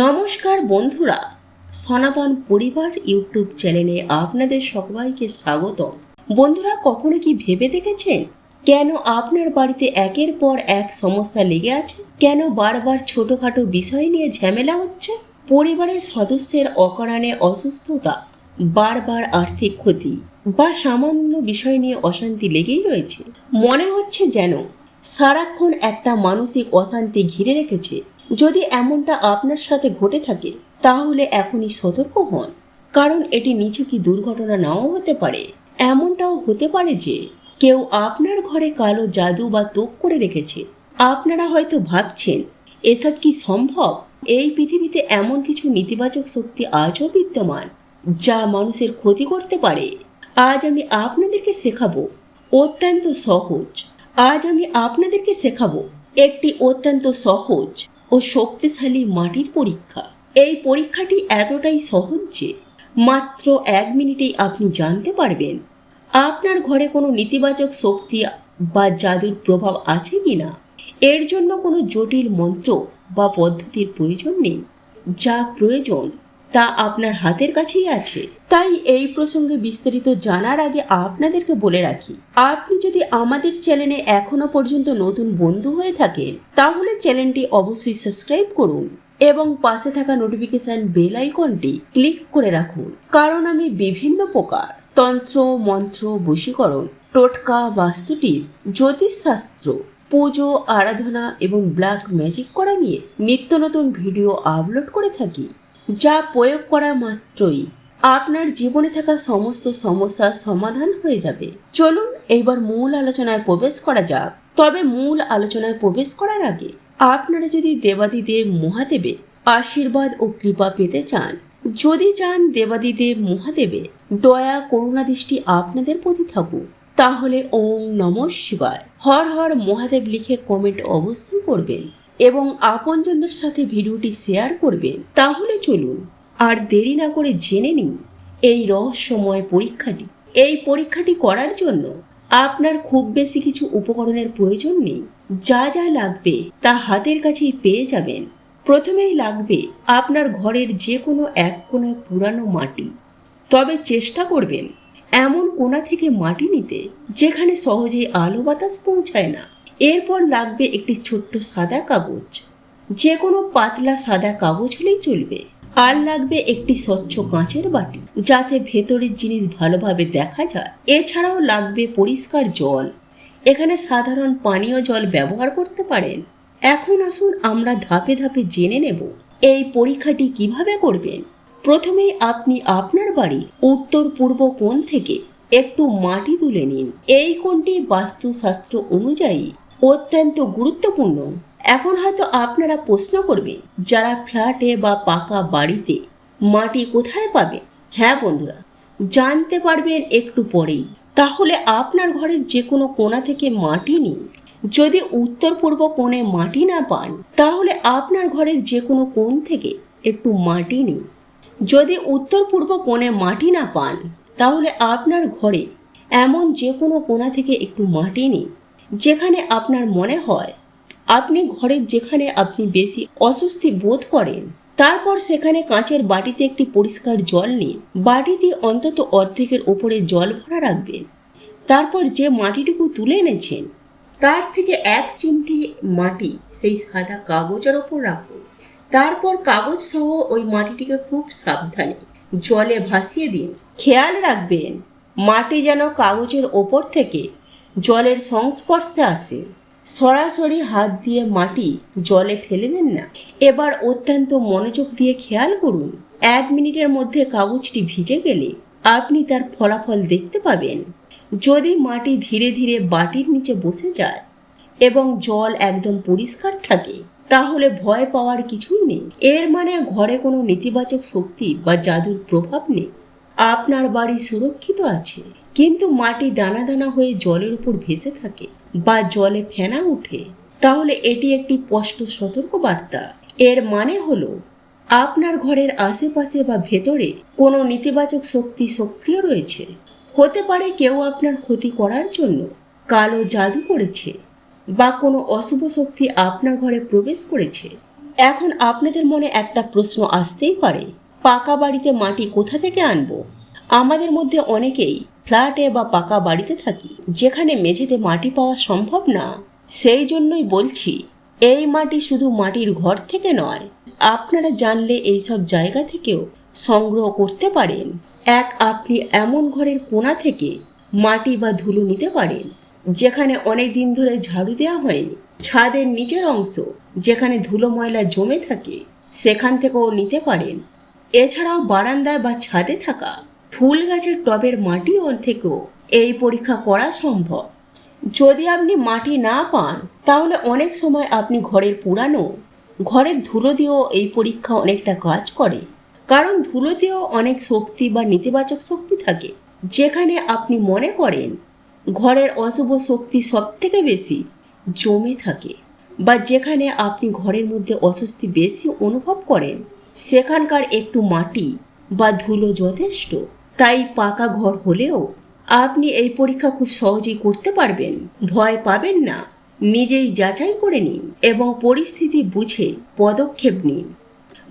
নমস্কার বন্ধুরা, সনাতন পরিবার ইউটিউব চ্যানেলে আপনাদের সবাইকে স্বাগত বন্ধুরা, কখনো কি ভেবে দেখেছেন? কেন আপনার বাড়িতে একের পর এক সমস্যা লেগে আছে? কেন বারবার ছোটখাটো বিষয় নিয়ে ঝামেলা হচ্ছে? পরিবারের সদস্যের অকারণে অসুস্থতা, বারবার আর্থিক ক্ষতি বা সামান্য বিষয় নিয়ে অশান্তি লেগেই রয়েছে। মনে হচ্ছে যেন সারাক্ষণ একটা মানসিক অশান্তি ঘিরে রেখেছে। যদি এমনটা আপনার সাথে ঘটে থাকে, তাহলে এখনই সতর্ক হন। কারণ এটি নিচে কি দুর্ঘটনা নাও হতে পারে। এমনটাও হতে পারে যে, কেউ আপনার ঘরে কালো জাদু বা তোপ করে রেখেছে। আপনারা হয়তো ভাবছেন, এসব কি সম্ভব? এই পৃথিবীতে এমন কিছু নেতিবাচক শক্তি আজও বিদ্যমান, যা মানুষের ক্ষতি করতে পারে। আজ আমি আপনাদেরকে শেখাবো, অত্যন্ত সহজ। আজ আমি আপনাদেরকে শেখাবো, একটি অত্যন্ত সহজ ও শক্তিশালী মাটির পরীক্ষা। এই পরীক্ষাটি এতটাই সহজ যে মাত্র এক মিনিটেই আপনি জানতে পারবেন আপনার ঘরে কোনো নেতিবাচক শক্তি বা জাদুর প্রভাব আছে কি না। এর জন্য কোনো জটিল মন্ত্র বা পদ্ধতির প্রয়োজন নেই। যা প্রয়োজন তা আপনার হাতের কাছেই আছে। তাই এই প্রসঙ্গে বিস্তারিত জানার আগে আপনাদেরকে বলে রাখি, আপনি যদি আমাদের চ্যানেলে এখনও পর্যন্ত নতুন বন্ধু হয়ে থাকেন, তাহলে চ্যানেলটি অবশ্যই সাবস্ক্রাইব করুন এবং পাশে থাকা নোটিফিকেশন বেল আইকনটি ক্লিক করে রাখুন। কারণ আমি বিভিন্ন প্রকার তন্ত্র, মন্ত্র, বশীকরণ, টোটকা বাস্তুটিপ জ্যোতিষশাস্ত্র, পুজো, আরাধনা এবং ব্ল্যাক ম্যাজিক করা নিয়ে নিত্য নতুন ভিডিও আপলোড করে থাকি, যা প্রয়োগ করা মাত্রই আপনার জীবনে থাকা সমস্ত সমস্যার সমাধান হয়ে যাবে। চলুন এইবার মূল আলোচনায় প্রবেশ করা যাক। তবে মূল আলোচনায় প্রবেশ করার আগে আপনারা যদি দেবাদিদেব মহাদেবে আশীর্বাদ ও কৃপা পেতে চান, যদি চান দেবাদিদেব মহাদেবে দয়া, করুণা দৃষ্টি আপনাদের প্রতি থাকুক, তাহলে ওম নম শিবায়। হর হর মহাদেব লিখে কমেন্ট অবশ্যই করবেন এবং আপনজনদের সাথে ভিডিওটি শেয়ার করবেন। তাহলে চলুন আর দেরি না করে জেনে নিন এই রহস্যময় পরীক্ষাটি। এই পরীক্ষাটি করার জন্য আপনার খুব বেশি কিছু উপকরণের প্রয়োজন নেই। যা যা লাগবে তা হাতের কাছেই পেয়ে যাবেন। প্রথমেই লাগবে আপনার ঘরের যে কোনো এক কোনায় পুরানো মাটি। তবে চেষ্টা করবেন এমন কোনা থেকে মাটি নিতে যেখানে সহজেই আলো বাতাস পৌঁছায় না। এরপর লাগবে একটি ছোট্ট সাদা কাগজ। যে কোনো পাতলা সাদা কাগজ হলেই চলবে। আর লাগবে একটি স্বচ্ছ কাঁচের বাটি, যাতে ভেতরের জিনিস ভালোভাবে দেখা যায়। এছাড়াও লাগবে পরিষ্কার জল। এখানে সাধারণ পানীয় জল ব্যবহার করতে পারেন। এখন আসুন আমরা ধাপে ধাপে জেনে নেব, এই পরীক্ষাটি কীভাবে করবেন। প্রথমেই আপনি আপনার বাড়ি উত্তর পূর্ব কোণ থেকে একটু মাটি তুলে নিন। এই কোণটি বাস্তুশাস্ত্র অনুযায়ী অত্যন্ত গুরুত্বপূর্ণ। এখন হয়তো আপনারা প্রশ্ন করবেন, যারা ফ্ল্যাটে বা পাকা বাড়িতে মাটি কোথায় পাবে? হ্যাঁ বন্ধুরা, জানতে পারবেন একটু পরেই। তাহলে আপনার ঘরের যে কোনো কোণা থেকে মাটি নিন। যদি উত্তর পূর্ব কোণে মাটি না পান, তাহলে আপনার ঘরের যে কোনো কোণ থেকে একটু মাটি নিন। যদি উত্তর পূর্ব কোণে মাটি না পান, তাহলে আপনার ঘরে এমন যে কোনো কোণা থেকে একটু মাটি নিন, যেখানে আপনার মনে হয় আপনি ঘরের যেখানে আপনি বেশি অস্বস্তি বোধ করেন, তারপর সেখানে কাঁচের বাটিতে একটি পরিষ্কার জল নিন। বাটিটি অন্তত অর্ধেকের ওপরে জল ভরা রাখবেন। তারপর যে মাটিটুকু তুলে এনেছেন, তার থেকে এক চিমটি মাটি সেই সাদা কাগজের ওপর রাখুন। তারপর কাগজ সহ ওই মাটিটিকে খুব সাবধানে জলে ভাসিয়ে দিন। খেয়াল রাখবেন, মাটি যেন কাগজের ওপর থেকে জলের সংস্পর্শে আসে। সরাসরি হাত দিয়ে মাটি জলে ফেলবেন না। এবার অত্যন্ত মনোযোগ দিয়ে খেয়াল করুন, এক মিনিটের মধ্যে কাগজটি ভিজে গেলে আপনি তার ফলাফল দেখতে পাবেন। যদি মাটি ধীরে ধীরে বাটির নিচে বসে যায় এবং জল একদম পরিষ্কার থাকে, তাহলে ভয় পাওয়ার কিছুই নেই। এর মানে ঘরে কোনো নেতিবাচক শক্তি বা জাদুর প্রভাব নেই। আপনার বাড়ি সুরক্ষিত আছে, কিন্তু মাটি দানা দানা হয়ে জলের উপর ভেসে থাকে। বা জলে ফেনা ওঠে তাহলে এটি একটি স্পষ্ট সতর্ক বার্তা এর মানে হলো, আপনার ঘরের আশেপাশে বা ভেতরে কোনো নেতিবাচক শক্তি সক্রিয় রয়েছে। হতে পারে কেউ আপনার ক্ষতি করার জন্য কালো জাদু করেছে বা কোনো অশুভ শক্তি আপনার ঘরে প্রবেশ করেছে। এখন আপনাদের মনে একটা প্রশ্ন আসতেই পারে, পাকা বাড়িতে মাটি কোথা থেকে আনব? আমাদের মধ্যে অনেকেই ফ্ল্যাটে বা পাকা বাড়িতে থাকি, যেখানে মেঝেতে মাটি পাওয়া সম্ভব না। সেই জন্যই বলছি, এই মাটি শুধু মাটির ঘর থেকে নয়, আপনারা জানলে এইসব জায়গা থেকেও সংগ্রহ করতে পারেন। এক আপনি এমন ঘরের কোণা থেকে মাটি বা ধুলো নিতে পারেন, যেখানে অনেক দিন ধরে ঝাড়ু দেওয়া হয়নি। ছাদের নিচের অংশ, যেখানে ধুলো ময়লা জমে থাকে, সেখান থেকেও নিতে পারেন। এছাড়াও বারান্দায় বা ছাদে থাকা ফুল গাছের টবের মাটিও থেকেও এই পরীক্ষা করা সম্ভব। যদি আপনি মাটি না পান, তাহলে অনেক সময় আপনি ঘরের পুরানো, ঘরের ধুলো দিয়েও এই পরীক্ষা অনেকটা কাজ করে। কারণ ধুলোতেও অনেক শক্তি বা নেতিবাচক শক্তি থাকে। যেখানে আপনি মনে করেন, ঘরের অশুভ শক্তি সব থেকে বেশি জমে থাকে বা যেখানে আপনি ঘরের মধ্যে অস্বস্তি বেশি অনুভব করেন, সেখানকার একটু মাটি বা ধুলো যথেষ্ট। তাই পাকা ঘর হলেও আপনি এই পরীক্ষা খুব সহজেই করতে পারবেন। ভয় পাবেন না। নিজেই যাচাই করে নিন এবং পরিস্থিতি বুঝে পদক্ষেপ নিন।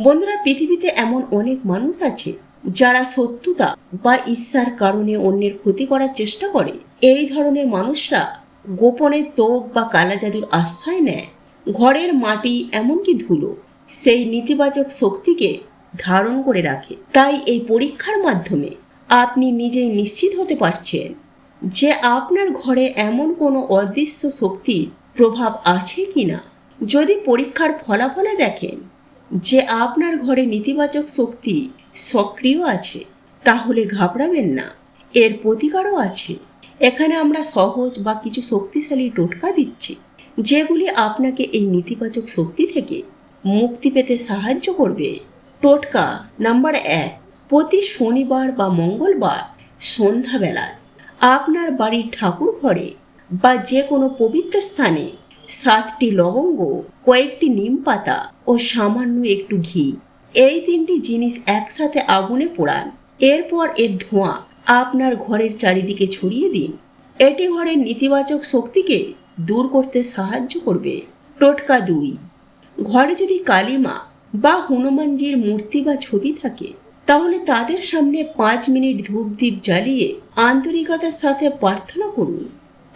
বন্ধুরা, পৃথিবীতে এমন অনেক মানুষ আছে যারা সত্যতা বা ইচ্ছার কারণে অন্যের ক্ষতি করার চেষ্টা করে। এই ধরনের মানুষরা গোপনে তোপ বা কালা জাদুর আশ্রয় নেয়। ঘরের মাটি এমনকি ধুলো, সেই নেতিবাচক শক্তিকে ধারণ করে রাখে। তাই এই পরীক্ষার মাধ্যমে আপনি নিজেই নিশ্চিত হতে পারছেন যে আপনার ঘরে এমন কোনো অদৃশ্য শক্তির প্রভাব আছে কি না যদি পরীক্ষার ফলাফলে দেখেন যে আপনার ঘরে নেতিবাচক শক্তি সক্রিয় আছে, তাহলে ঘাবড়াবেন না। এর প্রতিকারও আছে। এখানে আমরা সহজ বা কিছু শক্তিশালী টোটকা দিচ্ছি, যেগুলি আপনাকে এই নেতিবাচক শক্তি থেকে মুক্তি পেতে সাহায্য করবে। টোটকা নাম্বার এক। প্রতি শনিবার বা মঙ্গলবার সন্ধ্যাবেলায় আপনার বাড়ির ঠাকুর ঘরে বা যে কোনো পবিত্র স্থানে সাতটি লবঙ্গ, কয়েকটি নিম পাতা ও সামান্য একটু ঘি। এই তিনটি জিনিস একসাথে আগুনে পোড়ান। এরপর এর ধোঁয়া আপনার ঘরের চারিদিকে ছড়িয়ে দিন। এটি ঘরের নেতিবাচক শক্তিকে দূর করতে সাহায্য করবে। টোটকা দুই। ঘরে যদি কালিমা বা হনুমানজির মূর্তি বা ছবি থাকে তাহলে তাদের সামনে পাঁচ মিনিট ধূপদীপ জ্বালিয়ে আন্তরিকতার সাথে প্রার্থনা করুন।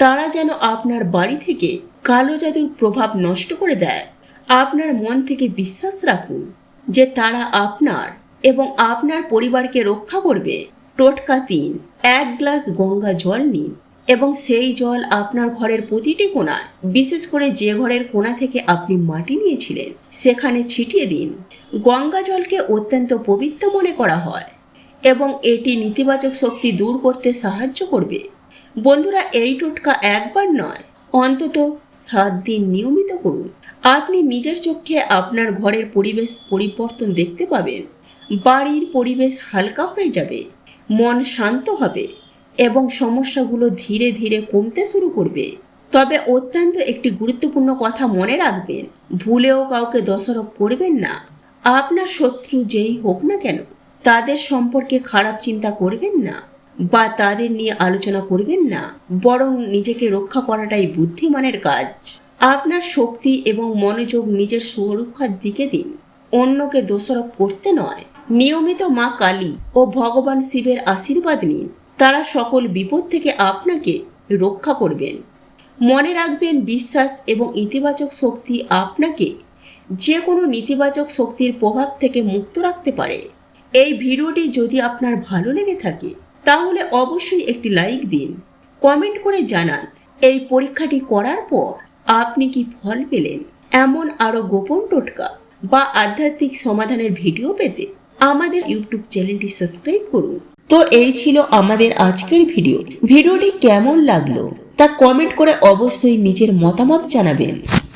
তারা যেন আপনার বাড়ি থেকে কালো জাদুর প্রভাব নষ্ট করে দেয়। আপনার মন থেকে বিশ্বাস রাখুন যে তারা আপনার এবং আপনার পরিবারকে রক্ষা করবে। টোটকা তিন, এক গ্লাস গঙ্গা জল নিন এবং সেই জল আপনার ঘরের প্রতিটি কোণায় বিশেষ করে যে ঘরের কোণা থেকে আপনি মাটি নিয়েছিলেন, সেখানে ছিটিয়ে দিন। গঙ্গা জলকে অত্যন্ত পবিত্র মনে করা হয় এবং এটি নেতিবাচক শক্তি দূর করতে সাহায্য করবে। বন্ধুরা, এই টোটকা একবার নয়, অন্তত সাত দিন নিয়মিত করুন। আপনি নিজের চোখে আপনার ঘরের পরিবেশ পরিবর্তন দেখতে পাবেন। বাড়ির পরিবেশ হালকা হয়ে যাবে, মন শান্ত হবে এবং সমস্যাগুলো ধীরে ধীরে কমতে শুরু করবে। তবে অত্যন্ত একটি গুরুত্বপূর্ণ কথা মনে রাখবেন, ভুলেও কাউকে দোষারোপ করবেন না। আপনার শত্রু যেই হোক না কেন, তাদের সম্পর্কে খারাপ চিন্তা করবেন না বা তাদের নিয়ে আলোচনা করবেন না, বরং নিজেকে রক্ষা করাটাই বুদ্ধিমানের কাজ। আপনার শক্তি এবং মনোযোগ নিজের সুরক্ষার দিকে দিন, অন্যকে দোষারোপ করতে নয়। নিয়মিত মা কালী ও ভগবান শিবের আশীর্বাদ নিন। তারা সকল বিপদ থেকে আপনাকে রক্ষা করবেন। মনে রাখবেন, বিশ্বাস এবং ইতিবাচক শক্তি আপনাকে যে কোনো নেতিবাচক শক্তির প্রভাব থেকে মুক্ত রাখতে পারে। এই ভিডিওটি যদি আপনার ভালো লেগে থাকে, তাহলে অবশ্যই একটি লাইক দিন। কমেন্ট করে জানান, এই পরীক্ষাটি করার পর আপনি কি ফল পেলেন? এমন আরও গোপন টোটকা বা আধ্যাত্মিক সমাধানের ভিডিও পেতে আমাদের ইউটিউব চ্যানেলটি সাবস্ক্রাইব করুন। তো এই ছিল আমাদের আজকের ভিডিও। ভিডিওটি কেমন লাগল তা কমেন্ট করে অবশ্যই নিজের মতামত জানাবেন।